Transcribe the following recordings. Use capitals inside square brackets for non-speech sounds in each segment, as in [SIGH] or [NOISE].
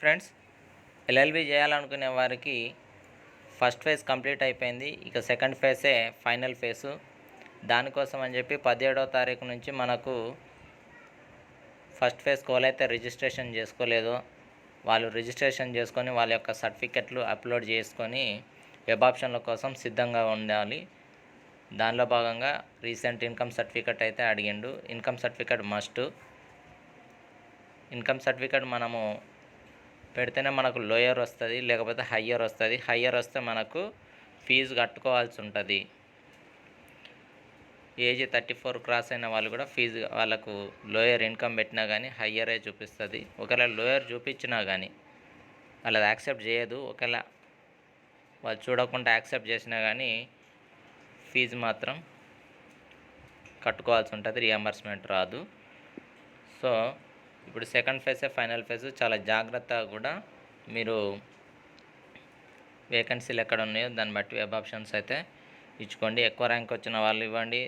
Friends LLB చేయాలనుకునే వారికి first phase complete అయిపోయింది. ఇక సెకండ్ ఫేజే ఫైనల్ ఫేజు. దానికోసం అని చెప్పి పదిహేడవ తారీఖు నుంచి మనకు ఫస్ట్ ఫేజ్ కోలైతే రిజిస్ట్రేషన్ చేసుకోలేదో. వాళ్ళు రిజిస్ట్రేషన్ చేసుకొని వాళ్ళ యొక్క సర్టిఫికెట్లు అప్లోడ్ చేసుకొని వెబ్ ఆప్షన్ల కోసం సిద్ధంగా ఉండాలి. దానిలో భాగంగా రీసెంట్ ఇన్కమ్ సర్టిఫికెట్ అయితే అడిగిండు. Income certificate must. Income certificate మనము పెడితేనే మనకు లోయర్ వస్తుంది లేకపోతే హయ్యర్ వస్తుంది. హయ్యర్ వస్తే మనకు ఫీజు కట్టుకోవాల్సి ఉంటుంది. ఏజ్ థర్టీ ఫోర్ క్రాస్ అయిన వాళ్ళు కూడా ఫీజు వాళ్ళకు లోయర్ ఇన్కమ్ పెట్టినా కానీ హయ్యరే చూపిస్తుంది. ఒకవేళ లోయర్ చూపించినా కానీ వాళ్ళది యాక్సెప్ట్ చేయదు. ఒకవేళ వాళ్ళు చూడకుండా యాక్సెప్ట్ చేసినా కానీ ఫీజు మాత్రం కట్టుకోవాల్సి ఉంటుంది. రియంబర్స్మెంట్ రాదు. సో ఇప్పుడు సెకండ్ ఫేజే ఫైనల్ ఫేజ్. చాలా జాగ్రత్తగా కూడా మీరు వేకెన్సీలు ఎక్కడ ఉన్నాయో దాన్ని బట్టి వెబ్ ఆప్షన్స్ అయితే ఇచ్చుకోండి. ఎక్కువ ర్యాంక్ వచ్చిన వాళ్ళు ఇవ్వండి.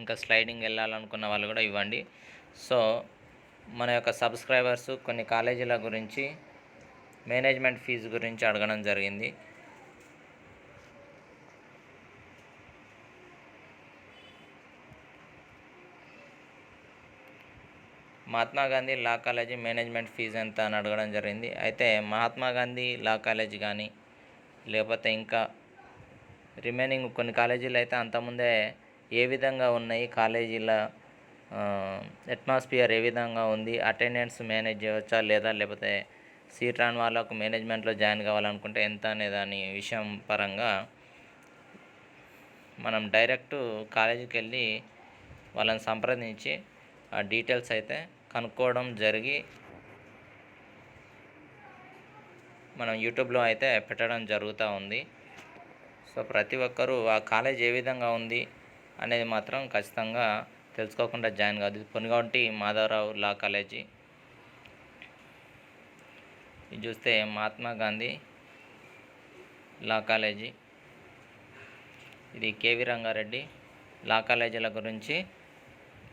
ఇంకా స్లైడింగ్ వెళ్ళాలనుకున్న వాళ్ళు కూడా ఇవ్వండి. సో మన యొక్క సబ్స్క్రైబర్స్ కొన్ని కాలేజీల గురించి మేనేజ్మెంట్ ఫీజు గురించి అడగడం జరిగింది. Mahatma Gandhi law college management fees ఎంత అని అడగడం జరిగింది. అయితే మహాత్మా గాంధీ లా కాలేజీ కానీ లేకపోతే ఇంకా రిమైనింగ్ కొన్ని కాలేజీలు అయితే అంతకుముందే ఏ విధంగా ఉన్నాయి కాలేజీల అట్మాస్ఫియర్ ఏ విధంగా ఉంది అటెండెన్స్ మేనేజ్ చేయవచ్చా లేదా లేకపోతే సీట్ రాని వాళ్ళకు మేనేజ్మెంట్లో జాయిన్ కావాలనుకుంటే ఎంత అనే దాని విషయం పరంగా మనం డైరెక్ట్ కాలేజీకి వెళ్ళి వాళ్ళని సంప్రదించి ఆ డీటెయిల్స్ అయితే కనుక్కోవడం జరిగి మనం యూట్యూబ్లో అయితే పెట్టడం జరుగుతూ ఉంది. సో ప్రతి ఒక్కరూ ఆ కాలేజ్ ఏ విధంగా ఉంది అనేది మాత్రం ఖచ్చితంగా తెలుసుకోకుండా జాయిన్ కాదు. ఇది పొనుగంటి మాధవరావు లా కాలేజీ. ఇది చూస్తే మహాత్మా గాంధీ లా కాలేజీ. ఇది కేవి రంగారెడ్డి లా కాలేజీల గురించి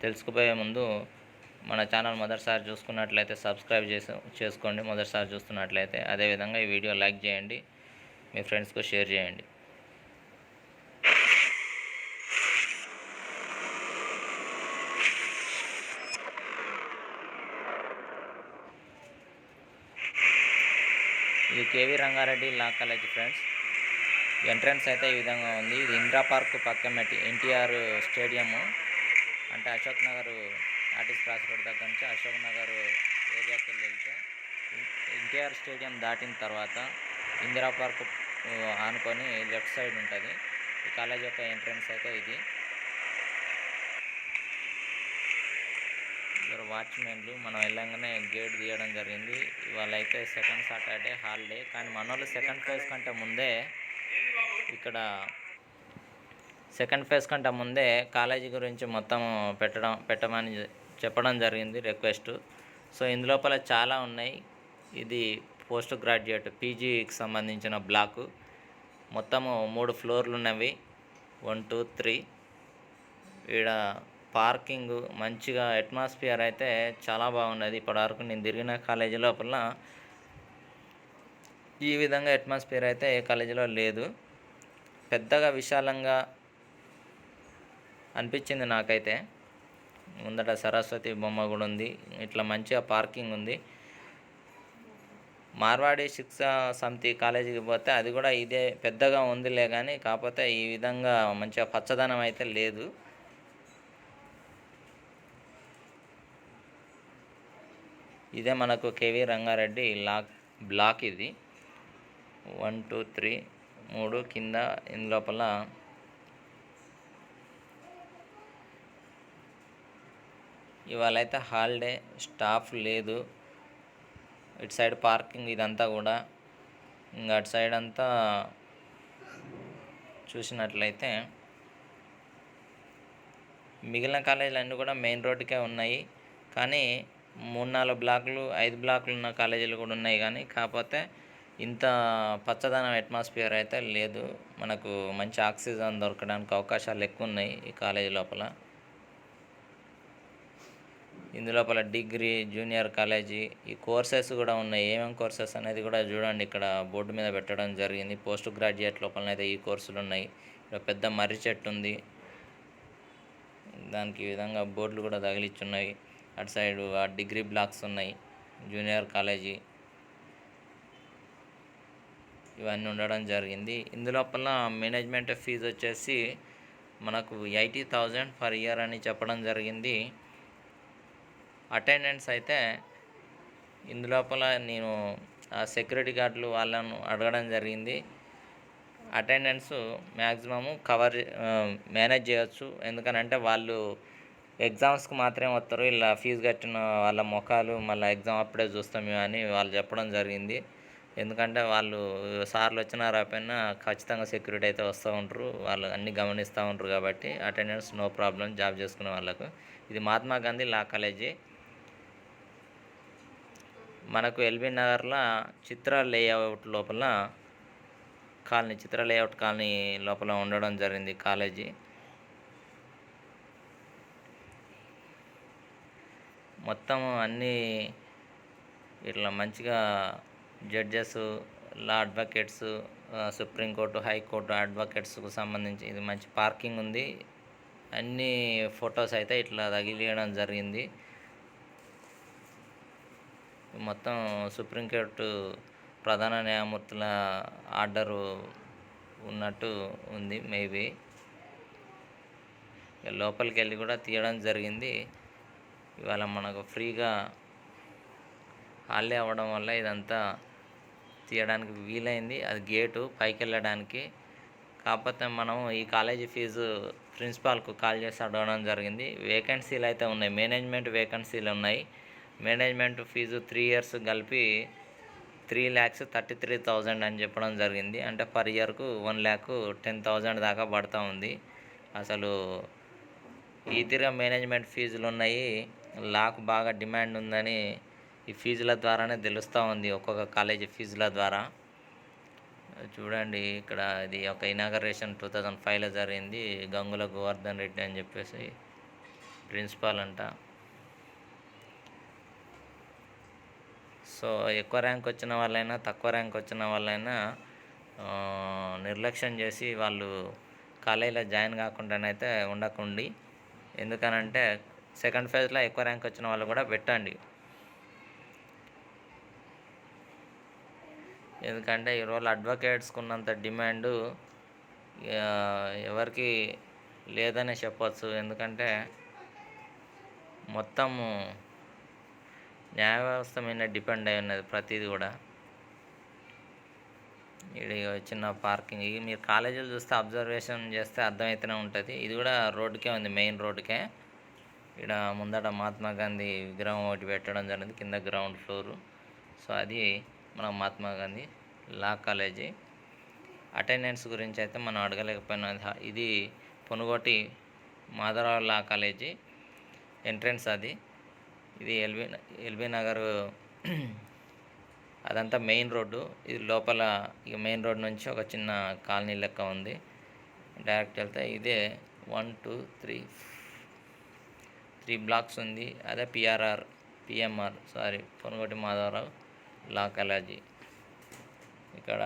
తెలుసుకుపోయే ముందు మన ఛానల్ మొదటిసారి చూసుకున్నట్లయితే సబ్స్క్రైబ్ చేసి చేసుకోండి మొదటిసారి చూస్తున్నట్లయితే. అదేవిధంగా ఈ వీడియో లైక్ చేయండి. మీ ఫ్రెండ్స్కు షేర్ చేయండి. ఇది KV Rangareddy law college friends. Entrance అయితే ఈ విధంగా ఉంది. ఇది ఇందిరా పార్క్ పక్కన ఎన్టీఆర్ స్టేడియము. అంటే Ashok Nagar artist cross road దగ్గర నుంచి అశోక్ నగర్ ఏరియాకి వెళ్ళి వెళ్తే ఎన్టీఆర్ స్టేడియం దాటిన తర్వాత ఇందిరా పార్క్ ఆనుకొని లెఫ్ట్ సైడ్ ఉంటుంది. ఈ కాలేజ్ యొక్క ఎంట్రన్స్ అయితే ఇది. ఇద్దరు వాచ్మెన్లు మనం వెళ్ళంగానే గేట్ తీయడం జరిగింది. ఇవాళ అయితే సెకండ్ సాటర్డే హాలిడే. కానీ మన వాళ్ళు సెకండ్ ఫేజ్ కంటే ముందే ఇక్కడ సెకండ్ ఫేజ్ కంటే ముందే కాలేజీ గురించి మొత్తం పెట్టడం పెట్టమని చెప్పడం జరిగింది రిక్వెస్ట్. సో ఇందులోపల చాలా ఉన్నాయి. ఇది పోస్ట్ గ్రాడ్యుయేట్ పీజీకి సంబంధించిన బ్లాకు. మొత్తము మూడు ఫ్లోర్లు ఉన్నవి. One two three. ఈడ పార్కింగ్ మంచిగా అట్మాస్ఫియర్ అయితే చాలా బాగున్నది. ఇప్పటివరకు నేను తిరిగిన కాలేజీ లోపల ఈ విధంగా అట్మాస్ఫియర్ అయితే ఏ కాలేజీలో లేదు. పెద్దగా విశాలంగా అనిపించింది నాకైతే. ముందట సరస్వతి బొమ్మ కూడా ఉంది. ఇట్లా మంచిగా పార్కింగ్ ఉంది. మార్వాడి శిక్షా సమితి కాలేజీకి పోతే అది కూడా ఇదే పెద్దగా ఉందిలే కానీ కాకపోతే ఈ విధంగా మంచిగా పచ్చదనం అయితే లేదు. ఇదే మనకు కేవీ రంగారెడ్డి లాక్ బ్లాక్ ఇది. వన్ టూ త్రీ మూడు కింద ఇందు ఇవాళ అయితే హాలిడే స్టాఫ్ లేదు. ఇటు సైడ్ పార్కింగ్ ఇదంతా కూడా. ఇంకా అటు సైడ్ అంతా చూసినట్లయితే మిగిలిన కాలేజీలు అన్నీ కూడా మెయిన్ రోడ్డుకే ఉన్నాయి. కానీ మూడు నాలుగు బ్లాకులు ఐదు బ్లాకులు ఉన్న కాలేజీలు కూడా ఉన్నాయి కానీ కాకపోతే ఇంత పచ్చదనం అట్మాస్ఫియర్ అయితే లేదు. మనకు మంచి ఆక్సిజన్ దొరకడానికి అవకాశాలు ఎక్కువ ఉన్నాయి ఈ కాలేజీ లోపల. ఇందులోపల డిగ్రీ జూనియర్ కాలేజీ ఈ కోర్సెస్ కూడా ఉన్నాయి. ఏమేమి కోర్సెస్ అనేది కూడా చూడండి. ఇక్కడ బోర్డు మీద పెట్టడం జరిగింది. పోస్ట్ గ్రాడ్యుయేట్ లోపలనైతే ఈ కోర్సులు ఉన్నాయి. ఇక్కడ పెద్ద మర్రి చెట్టు ఉంది. దానికి విధంగా బోర్డులు కూడా తగిలిచ్చున్నాయి. అటు సైడ్ ఆ డిగ్రీ బ్లాక్స్ ఉన్నాయి. Junior college. ఇవన్నీ ఉండడం జరిగింది. ఇందులోపల మేనేజ్మెంట్ ఫీజు వచ్చేసి మనకు ఎయిటీ థౌజండ్ పర్ ఇయర్ అని చెప్పడం జరిగింది. అటెండెన్స్ అయితే ఇందులోపల నేను ఆ సెక్యూరిటీ గార్డులు వాళ్ళను అడగడం జరిగింది. అటెండెన్స్ మ్యాక్సిమము కవర్ మేనేజ్ చేయొచ్చు. ఎందుకనంటే వాళ్ళు ఎగ్జామ్స్కి మాత్రమే వస్తారు ఇలా ఫీజు కట్టిన వాళ్ళ ముఖాలు మళ్ళీ ఎగ్జామ్ అప్పుడే చూస్తాము అని వాళ్ళు చెప్పడం జరిగింది. ఎందుకంటే వాళ్ళు సార్లు వచ్చినా రాపోయినా ఖచ్చితంగా సెక్యూరిటీ అయితే వస్తూ ఉంటారు. వాళ్ళు అన్నీ గమనిస్తూ ఉంటారు కాబట్టి అటెండెన్స్ నో ప్రాబ్లం జాబ్ చేసుకునే వాళ్ళకు. ఇది మహాత్మా గాంధీ లా కాలేజీ. మనకు ఎల్బీ నగర్లో చిత్ర లేఅవుట్ లోపల కాలనీ చిత్ర లేఅవుట్ కాలనీ లోపల ఉండడం జరిగింది కాలేజీ. మొత్తం అన్నీ ఇట్లా మంచిగా judges law advocates Supreme Court High Court అడ్వకేట్స్కు సంబంధించి ఇది మంచి పార్కింగ్ ఉంది. అన్ని ఫొటోస్ అయితే ఇట్లా తగిలియడం జరిగింది. మొత్తం సుప్రీంకోర్టు ప్రధాన న్యాయమూర్తుల ఆర్డరు ఉన్నట్టు ఉంది మేబీ. లోపలికి వెళ్ళి కూడా తీయడం జరిగింది. ఇవాళ మనకు ఫ్రీగా హాలీ అవ్వడం వల్ల ఇదంతా తీయడానికి వీలైంది. అది గేటు పైకి వెళ్ళడానికి కాకపోతే మనం ఈ కాలేజీ ఫీజు ప్రిన్సిపాల్కు కాల్ చేసి అడగడం జరిగింది. వేకెన్సీలు అయితే ఉన్నాయి. మేనేజ్మెంట్ వేకెన్సీలు ఉన్నాయి. మేనేజ్మెంట్ ఫీజు త్రీ ఇయర్స్ కలిపి three lakhs thirty three thousand అని చెప్పడం జరిగింది. అంటే పర్ ఇయర్కు వన్ ల్యాక్ టెన్ థౌజండ్ దాకా పడుతూ ఉంది. అసలు ఈ తిరిగా మేనేజ్మెంట్ ఫీజులు ఉన్నాయి. లాకు బాగా డిమాండ్ ఉందని ఈ ఫీజుల ద్వారానే తెలుస్తూ ఉంది. ఒక్కొక్క కాలేజీ ఫీజుల ద్వారా. చూడండి ఇక్కడ ఇది ఒక ఇనాగరేషన్ టూ థౌజండ్ ఫైవ్లో జరిగింది. గంగుల గోవర్ధన్ రెడ్డి అని చెప్పేసి ప్రిన్సిపాల్ అంట. సో ఎక్కువ ర్యాంక్ వచ్చిన వాళ్ళైనా తక్కువ ర్యాంక్ వచ్చిన వాళ్ళైనా నిర్లక్ష్యం చేసి వాళ్ళు కాలేజీలో జాయిన్ కాకుండానైతే ఉండకండి. ఎందుకనంటే సెకండ్ ఫేజ్లో ఎక్కువ ర్యాంక్ వచ్చిన వాళ్ళు కూడా పెట్టండి. ఎందుకంటే ఈరోజు అడ్వకేట్స్కి ఉన్నంత డిమాండు ఎవరికి లేదనే చెప్పచ్చు. ఎందుకంటే మొత్తము న్యాయ వ్యవస్థ మీద డిపెండ్ అయి ఉన్నది ప్రతిదీ కూడా. ఇది చిన్న పార్కింగ్. ఇది మీరు కాలేజీలు చూస్తే అబ్జర్వేషన్ చేస్తే అర్థమవుతూనే ఉంటుంది. ఇది కూడా రోడ్డుకే ఉంది మెయిన్ రోడ్డుకే. ఇక్కడ ముందట మహాత్మా గాంధీ విగ్రహం ఒకటి పెట్టడం జరిగింది కింద గ్రౌండ్ ఫ్లోరు. సో అది మన Mahatma Gandhi law college. Attendance గురించి అయితే మనం అడగలేకపోయినా. ఇది- ఇది Ponugoti Madhavarao law college entrance అది. ఇది ఎల్బీ ఎల్బీ నగర్ [CLEARS THROAT] అదంతా మెయిన్ రోడ్డు. ఇది లోపల ఇక మెయిన్ రోడ్ నుంచి ఒక చిన్న కాలనీ లెక్క ఉంది. డైరెక్ట్ వెళ్తే ఇదే one two three three blocks ఉంది. అదే PRR PMR sorry Ponagoti Madhavarao law college ఇక్కడ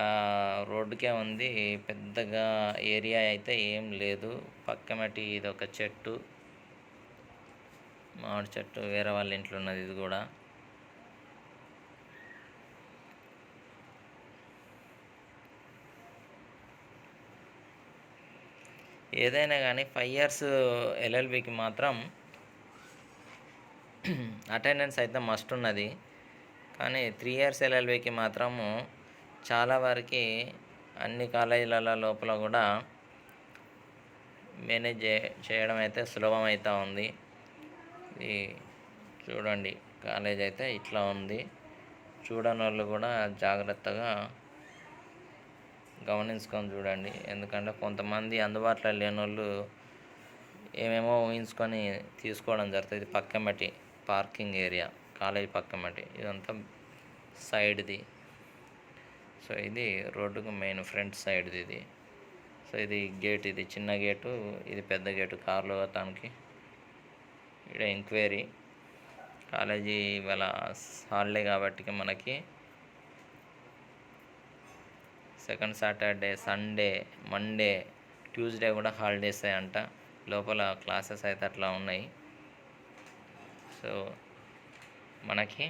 రోడ్డుకే ఉంది. పెద్దగా ఏరియా అయితే ఏం లేదు. పక్కమటి ఇది ఒక చెట్టు. మామిడి చెట్టు వేరే వాళ్ళ ఇంట్లో ఉన్నది ఇది కూడా. ఏదైనా కానీ ఫైవ్ ఇయర్స్ ఎల్ఎల్బికి మాత్రం అటెండెన్స్ అయితే మస్ట్ ఉన్నది. కానీ త్రీ ఇయర్స్ ఎల్ఎల్బికి మాత్రము చాలా వరకు అన్ని కాలేజీల లోపల కూడా మేనేజ్ చేయడం అయితే సులభం అవుతూ ఉంది. ఇది చూడండి కాలేజ్ అయితే ఇట్లా ఉంది. చూడని వాళ్ళు కూడా జాగ్రత్తగా గమనించుకొని చూడండి. ఎందుకంటే కొంతమంది అందుబాటులో లేని వాళ్ళు ఏమేమో ఊహించుకొని తీసుకోవడం జరుగుతుంది. పక్కమటి పార్కింగ్ ఏరియా కాలేజ్ పక్కమటి. ఇదంతా సైడ్ది. సో ఇది రోడ్డుకు మెయిన్ ఫ్రంట్ సైడ్ది ఇది. సో ఇది గేట్ ఇది. చిన్న గేటు ఇది పెద్ద గేటు. కార్లు దానికి ఇక్కడ ఎంక్వైరీ. కాలేజీ ఇవాళ హాలిడే కాబట్టి మనకి second Saturday Sunday Monday Tuesday కూడా హాలిడేస్ అంట. లోపల క్లాసెస్ అయితే అట్లా ఉన్నాయి. సో మనకి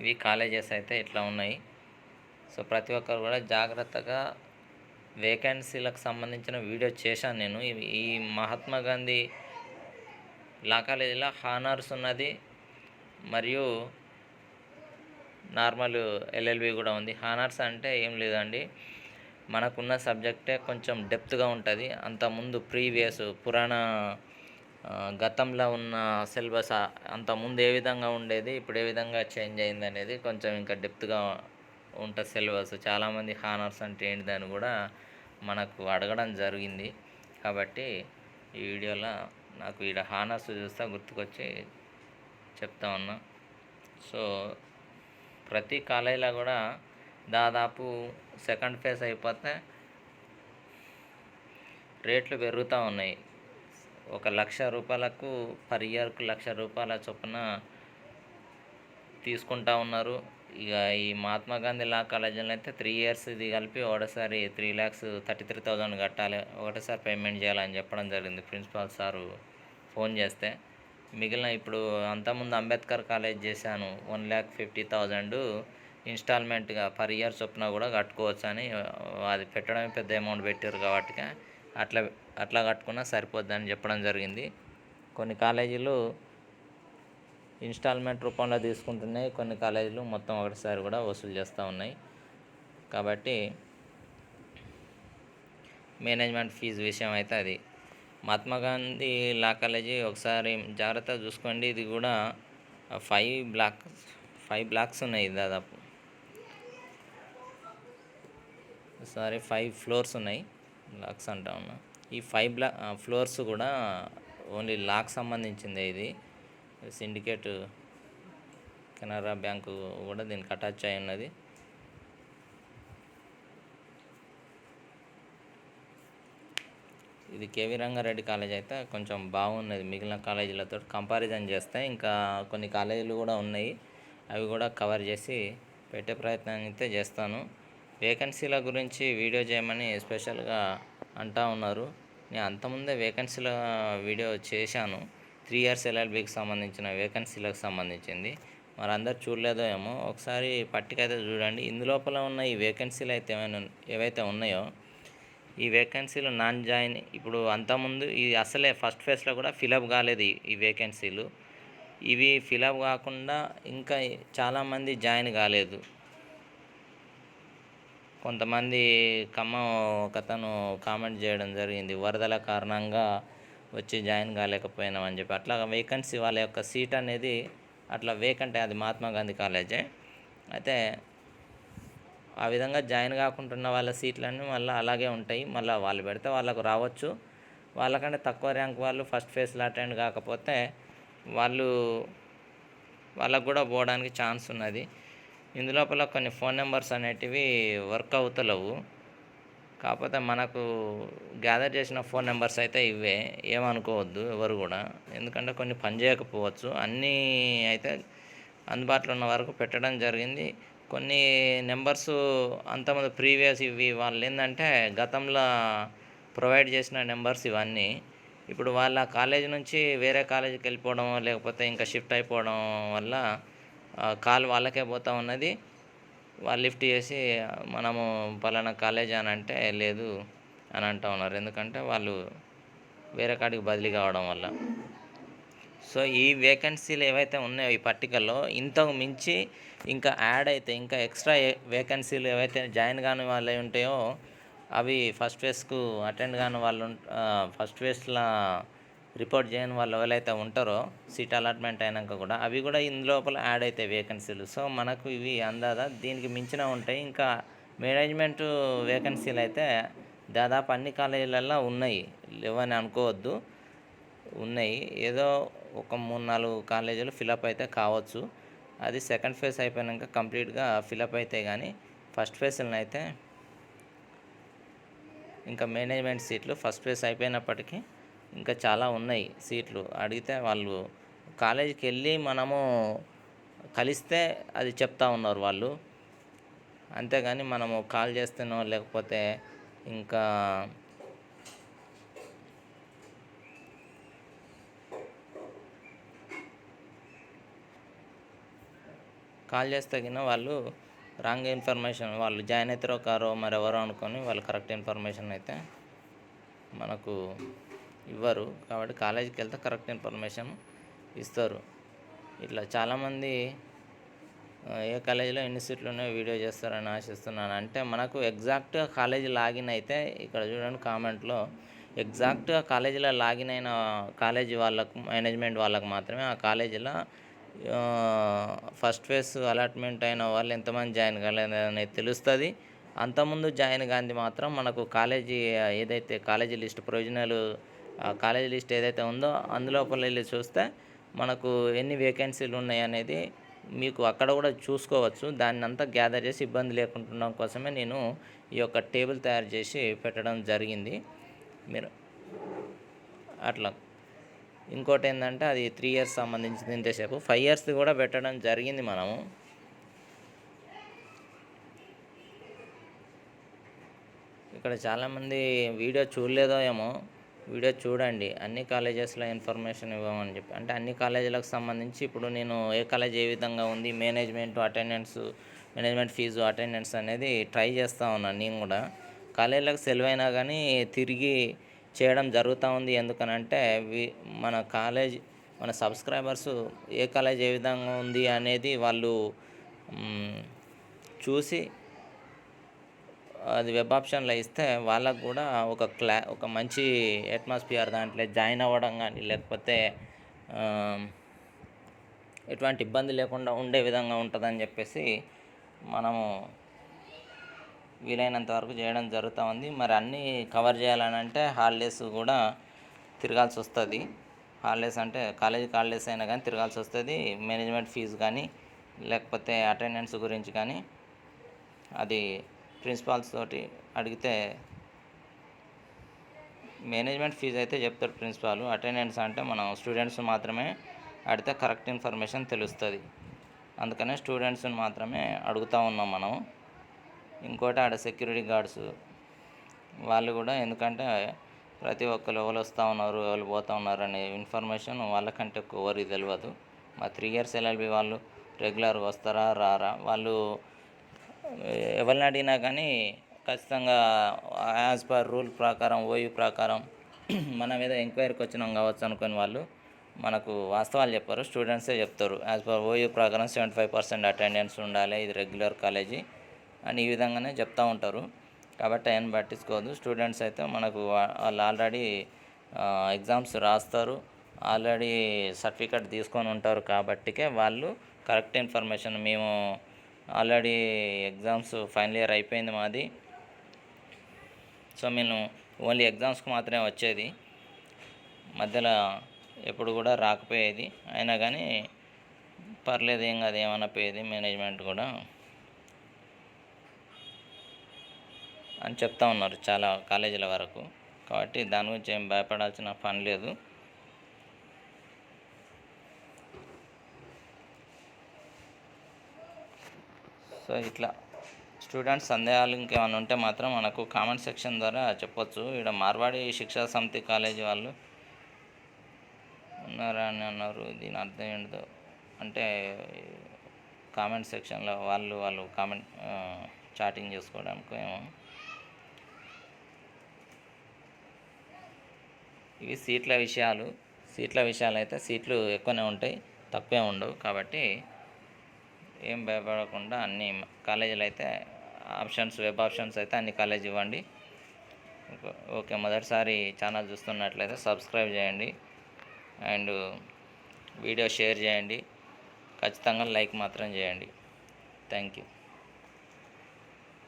ఇవి కాలేజెస్ అయితే ఇట్లా ఉన్నాయి. సో ప్రతి ఒక్కరు కూడా జాగ్రత్తగా వేకెన్సీలకు సంబంధించిన వీడియో చేశాను నేను. ఈ మహాత్మా గాంధీ లా కాలేజీలో హానర్స్ ఉన్నది. మరియు నార్మల్ ఎల్ఎల్బి కూడా ఉంది. హానర్స్ అంటే ఏం లేదండి. మనకున్న సబ్జెక్టే కొంచెం డెప్త్గా ఉంటుంది. అంతకుముందు ప్రీవియస్ పురాణ గతంలో ఉన్న సిలబస్ అంతకుముందు ఏ విధంగా ఉండేది ఇప్పుడు ఏ విధంగా చేంజ్ అయింది అనేది కొంచెం ఇంకా డెప్త్గా ఉంటుంది సిలబస్. చాలామంది హానర్స్ అంటే ఏంటిదని కూడా మనకు అడగడం జరిగింది. కాబట్టి ఈ వీడియోలో నాకు ఈడ హానర్స్ చూస్తా గుర్తుకొచ్చి చెప్తా ఉన్నా. సో ప్రతి కాలేజీలో కూడా దాదాపు సెకండ్ ఫేజ్ అయిపోతే రేట్లు పెరుగుతూ ఉన్నాయి. ఒక లక్ష రూపాయలకు పర్ ఇయర్కు లక్ష రూపాయల చొప్పున తీసుకుంటా ఉన్నారు. ఇక ఈ మహాత్మా గాంధీ లా కాలేజీలో అయితే త్రీ ఇయర్స్ ఇది కలిపి ఒకటేసారి three lakhs thirty three thousand కట్టాలి. ఒకటేసారి పేమెంట్ చేయాలని చెప్పడం జరిగింది ప్రిన్సిపాల్ సారు ఫోన్ చేస్తే. మిగిలిన ఇప్పుడు అంతకుముందు అంబేద్కర్ కాలేజ్ చేశాను వన్ ల్యాక్ ఫిఫ్టీ థౌజండ్ ఇన్స్టాల్మెంట్గా పర్ ఇయర్ చొప్పున కూడా కట్టుకోవచ్చు అని అది పెట్టడమే పెద్ద అమౌంట్ పెట్టారు కాబట్టి అట్లా అట్లా కట్టుకున్నా సరిపోద్దని చెప్పడం జరిగింది. కొన్ని కాలేజీలు ఇన్స్టాల్మెంట్ రూపంలో తీసుకుంటున్నాయి. కొన్ని కాలేజీలు మొత్తం ఒకటిసారి కూడా వసూలు చేస్తూ ఉన్నాయి. కాబట్టి మేనేజ్మెంట్ ఫీజు విషయం అయితే అది. మహాత్మా గాంధీ లా కాలేజీ ఒకసారి జాగ్రత్తగా చూసుకోండి. ఇది కూడా ఫైవ్ బ్లాక్స్ ఫైవ్ బ్లాక్స్ ఉన్నాయి దాదాపు. సారీ ఫైవ్ ఫ్లోర్స్ ఉన్నాయి. బ్లాక్స్ అంటా ఉన్నా. ఈ ఫైవ్ బ్లా ఫ్లోర్స్ కూడా ఓన్లీ లాక్ సంబంధించిందే ఇది. సిండికేట్ కెనరా బ్యాంకు కూడా దీనికి అటాచ్ అయి ఉన్నది. ఇది కేవీ రంగారెడ్డి కాలేజ్ అయితే కొంచెం బాగున్నది. మిగిలిన కాలేజీలతో కంపారిజన్ చేస్తే ఇంకా కొన్ని కాలేజీలు కూడా ఉన్నాయి. అవి కూడా కవర్ చేసి పెట్టే ప్రయత్నం అయితే చేస్తాను. వేకెన్సీల గురించి వీడియో చేయమని స్పెషల్గా అంటా ఉన్నారు. నేను అంతకుముందే వేకెన్సీల వీడియో చేశాను. త్రీ ఇయర్స్ ఎల్ఎల్బికి సంబంధించిన వేకెన్సీలకు సంబంధించింది. మరి అందరు చూడలేదో ఏమో. ఒకసారి పట్టిక అయితే చూడండి. ఇందులోపల ఉన్న ఈ వేకెన్సీలు అయితే ఏమైనా ఏవైతే ఉన్నాయో ఈ వేకెన్సీలు నాన్ జాయిన్ ఇప్పుడు అంతకుముందు ఈ అసలే ఫస్ట్ ఫేజ్లో కూడా ఫిలప్ కాలేదు ఈ- ఈ వేకెన్సీలు. ఇవి ఫిలప్ కాకుండా ఇంకా చాలామంది జాయిన్ కాలేదు. కొంతమంది ఖమ్మం ఒకతను కామెంట్ చేయడం జరిగింది. వరదల కారణంగా వచ్చి జాయిన్ కాలేకపోయినాం అని చెప్పి అట్లా వేకెన్సీ వాళ్ళ యొక్క సీట్ అనేది అట్లా వేకెంట్ అది మహాత్మా గాంధీ కాలేజే. అయితే ఆ విధంగా జాయిన్ కాకుంటున్న వాళ్ళ సీట్లన్నీ మళ్ళీ అలాగే ఉంటాయి. మళ్ళీ వాళ్ళు పెడితే వాళ్ళకు రావచ్చు. వాళ్ళకంటే తక్కువ ర్యాంక్ వాళ్ళు ఫస్ట్ ఫేజ్లో అటెండ్ కాకపోతే వాళ్ళు వాళ్ళకు కూడా పోవడానికి ఛాన్స్ ఉన్నది. ఇందులోపల కొన్ని ఫోన్ నెంబర్స్ అనేటివి వర్క్ అవుతలేవు. కాకపోతే మనకు గ్యాదర్ చేసిన ఫోన్ నెంబర్స్ అయితే ఇవే. ఏమనుకోవద్దు ఎవరు కూడా. ఎందుకంటే కొన్ని పని చేయకపోవచ్చు. అన్నీ అయితే అందుబాటులో ఉన్న వరకు పెట్టడం జరిగింది. కొన్ని నెంబర్స్ అంతమంది ప్రీవియస్ ఇవి వాళ్ళు ఏంటంటే గతంలో ప్రొవైడ్ చేసిన నెంబర్స్ ఇవన్నీ. ఇప్పుడు వాళ్ళ కాలేజ్ నుంచి వేరే కాలేజీకి వెళ్ళిపోవడం లేకపోతే ఇంకా షిఫ్ట్ అయిపోవడం వల్ల కాల్ వాళ్ళకే పోతా ఉన్నది. వాళ్ళు లిఫ్ట్ చేసి మనము పలానా కాలేజ్ అని అంటే లేదు అని అంటూ ఉన్నారు. ఎందుకంటే వాళ్ళు వేరే కాడికి బదిలీ కావడం వల్ల. సో ఈ వేకెన్సీలు ఏవైతే ఉన్నాయో ఈ పట్టికల్లో ఇంతకు మించి ఇంకా యాడ్ అయితే ఇంకా ఎక్స్ట్రా వేకెన్సీలు ఏవైతే జాయిన్ కాని వాళ్ళు ఉంటాయో అవి ఫస్ట్ ఫేస్కు అటెండ్ కాని వాళ్ళు ఫస్ట్ ఫేస్లో రిపోర్ట్ చేయని వాళ్ళు ఎవరైతే ఉంటారో సీట్ అలాట్మెంట్ అయినాక కూడా అవి కూడా ఇందులోపల యాడ్ అవుతాయి వేకెన్సీలు. సో మనకు ఇవి అందాదా? దీనికి మించిన ఉంటాయి. ఇంకా మేనేజ్మెంట్ వేకెన్సీలు అయితే దాదాపు అన్ని కాలేజీలలో ఉన్నాయి. లేవని అనుకోవద్దు. ఉన్నాయి. ఏదో ఒక మూడు నాలుగు కాలేజీలు ఫిలప్ అయితే కావచ్చు. అది సెకండ్ ఫేజ్ అయిపోయాక కంప్లీట్గా ఫిలప్ అయితే కానీ ఫస్ట్ ఫేజ్లను అయితే ఇంకా మేనేజ్మెంట్ సీట్లు ఫస్ట్ ఫేజ్ అయిపోయినప్పటికీ ఇంకా చాలా ఉన్నాయి సీట్లు. అడిగితే వాళ్ళు కాలేజీకి వెళ్ళి మనము కలిస్తే అది చెప్తా ఉన్నారు వాళ్ళు. అంతేగాని మనము కాల్ చేస్తేనో లేకపోతే ఇంకా కాల్ చేస్తే కింద వాళ్ళు రాంగ్ ఇన్ఫర్మేషన్ వాళ్ళు జాయిన్ అవుతారో కారో మరి ఎవరో అనుకొని వాళ్ళు కరెక్ట్ ఇన్ఫర్మేషన్ అయితే మనకు ఇవ్వరు. కాబట్టి కాలేజీకి వెళ్తే కరెక్ట్ ఇన్ఫర్మేషన్ ఇస్తారు. ఇట్లా చాలామంది ఏ కాలేజీలో ఎన్ని సీట్లు ఉన్నాయో వీడియో చేస్తారని ఆశిస్తున్నాను. అంటే మనకు ఎగ్జాక్ట్గా కాలేజీ లాగిన్ అయితే ఇక్కడ చూడండి కామెంట్లో ఎగ్జాక్ట్గా కాలేజీలో లాగిన్ అయిన కాలేజీ వాళ్ళకు మేనేజ్మెంట్ వాళ్ళకు మాత్రమే ఆ కాలేజీలో ఫస్ట్ ఫేజ్ అలాట్మెంట్ అయిన వాళ్ళు ఎంతమంది జాయిన్ కాలేదని అనేది తెలుస్తుంది. అంతకుముందు జాయిన్ కాంది మాత్రం మనకు కాలేజీ ఏదైతే college list provisional college list ఏదైతే ఉందో అందులోపల వెళ్ళి చూస్తే మనకు ఎన్ని వేకెన్సీలు ఉన్నాయి అనేది మీకు అక్కడ కూడా చూసుకోవచ్చు. దాన్ని అంతా గ్యాదర్ చేసి ఇబ్బంది లేకుండా కోసమే నేను ఈ యొక్క టేబుల్ తయారు చేసి పెట్టడం జరిగింది. మీరు అట్లా. ఇంకోటి ఏంటంటే అది త్రీ ఇయర్స్ సంబంధించింది ఇంతసేపు ఫైవ్ ఇయర్స్ కూడా పెట్టడం జరిగింది మనము. ఇక్కడ చాలామంది వీడియో చూడలేదో ఏమో. వీడియో చూడండి. అన్ని కాలేజెస్లో ఇన్ఫర్మేషన్ ఇవ్వమని చెప్పి. అంటే అన్ని కాలేజీలకు సంబంధించి ఇప్పుడు నేను ఏ కాలేజ్ ఏ విధంగా ఉంది management attendance management fee attendance అనేది ట్రై చేస్తూ ఉన్నాను నేను కూడా. కాలేజీలకు సెలవు అయినా కానీ తిరిగి చేయడం జరుగుతూ ఉంది. ఎందుకనంటే వి- మన కాలేజ్ మన సబ్స్క్రైబర్స్ ఏ కాలేజ్ ఏ విధంగా ఉంది అనేది వాళ్ళు చూసి అది వెబ్ ఆప్షన్లో ఇస్తే వాళ్ళకు కూడా ఒక క్లా ఒక మంచి అట్మాస్ఫియర్ దాంట్లో జాయిన్ అవ్వడం కానీ లేకపోతే ఎటువంటి ఇబ్బంది లేకుండా ఉండే విధంగా ఉంటుందని చెప్పేసి మనము వీలైనంత వరకు చేయడం జరుగుతూ ఉంది. మరి అన్నీ కవర్ చేయాలని అంటే హాలిడేస్ కూడా తిరగాల్సి వస్తుంది. హాలిడేస్ అంటే కాలేజీ హాలిడేస్ అయినా కానీ తిరగాల్సి వస్తుంది. మేనేజ్మెంట్ ఫీజు కానీ లేకపోతే అటెండెన్స్ గురించి కానీ అది ప్రిన్సిపాల్స్ తోటి అడిగితే మేనేజ్మెంట్ ఫీజు అయితే చెప్తాడు ప్రిన్సిపాల్. అటెండెన్స్ అంటే మనం స్టూడెంట్స్ మాత్రమే అడిగితే కరెక్ట్ ఇన్ఫర్మేషన్ తెలుస్తుంది. అందుకనే స్టూడెంట్స్ని మాత్రమే అడుగుతూ ఉన్నాం మనం. ఇంకోటి ఆడ సెక్యూరిటీ గార్డ్స్ వాళ్ళు కూడా ఎందుకంటే ప్రతి ఒక్కరు ఎవరు వస్తూ ఉన్నారు ఎవరు పోతూ ఉన్నారు అనే ఇన్ఫర్మేషన్ వాళ్ళకంటే ఎక్కువ ఎవరికి తెలియదు మా త్రీ ఇయర్స్ ఎల్ఎల్బి వాళ్ళు రెగ్యులర్గా వస్తారా రారా? వాళ్ళు ఎవరిని అడిగినా కానీ ఖచ్చితంగా యాజ్ పర్ రూల్ ప్రకారం ఓయూ ప్రకారం మన మీద ఎంక్వైరీకి వచ్చినాం కావచ్చు అనుకుని వాళ్ళు మనకు వాస్తవాలు చెప్పారు స్టూడెంట్సే చెప్తారు. యాజ్ పర్ ఓయూ ప్రకారం సెవెంటీ ఫైవ్ పర్సెంట్ అటెండెన్స్ ఉండాలి ఇది రెగ్యులర్ కాలేజీ అని ఈ విధంగానే చెప్తూ ఉంటారు. కాబట్టి ఆయన పట్టించుకోవద్దు. స్టూడెంట్స్ అయితే మనకు వాళ్ళు ఆల్రెడీ ఎగ్జామ్స్ రాస్తారు. ఆల్రెడీ సర్టిఫికెట్ తీసుకొని ఉంటారు కాబట్టికే వాళ్ళు కరెక్ట్ ఇన్ఫర్మేషన్ మేము ఆల్రెడీ ఎగ్జామ్స్ ఫైనల్ ఇయర్ అయిపోయింది మాది. సో మేము ఓన్లీ ఎగ్జామ్స్కి మాత్రమే వచ్చేది. మధ్యలో ఎప్పుడు కూడా రాకపోయేది. అయినా కానీ పర్లేదు ఏం కాదు ఏమన్నా పోయేది మేనేజ్మెంట్ కూడా. అని చెప్తా ఉన్నారు చాలా కాలేజీల వరకు. కాబట్టి దాని గురించి ఏం భయపడాల్సిన పని లేదు. సో ఇట్లా స్టూడెంట్స్ సందేహాలు ఇంకేమైనా ఉంటే మాత్రం మనకు కామెంట్ సెక్షన్ ద్వారా చెప్పొచ్చు. ఇక్కడ మార్వాడి శిక్షా సమితి కాలేజీ వాళ్ళు ఉన్నారా అని అన్నారు. దీని అర్థం ఏంటో అంటే కామెంట్ సెక్షన్లో వాళ్ళు వాళ్ళు కామెంట్ చాటింగ్ చేసుకోవడానికి ఏమో. ఇవి సీట్ల విషయాలు సీట్ల విషయాలు అయితే సీట్లు ఎక్కువనే ఉంటాయి తక్కువే ఉండవు కాబట్టి ఏం భయపడకుండా అన్ని కాలేజీలు అయితే ఆప్షన్స్ వెబ్ ఆప్షన్స్ అయితే అన్ని కాలేజ్ ఇవ్వండి. ఓకే- మొదటిసారి ఛానల్ చూస్తున్నట్లయితే సబ్స్క్రైబ్ చేయండి. అండ్ వీడియో షేర్ చేయండి. ఖచ్చితంగా లైక్ మాత్రం చేయండి. Thank you.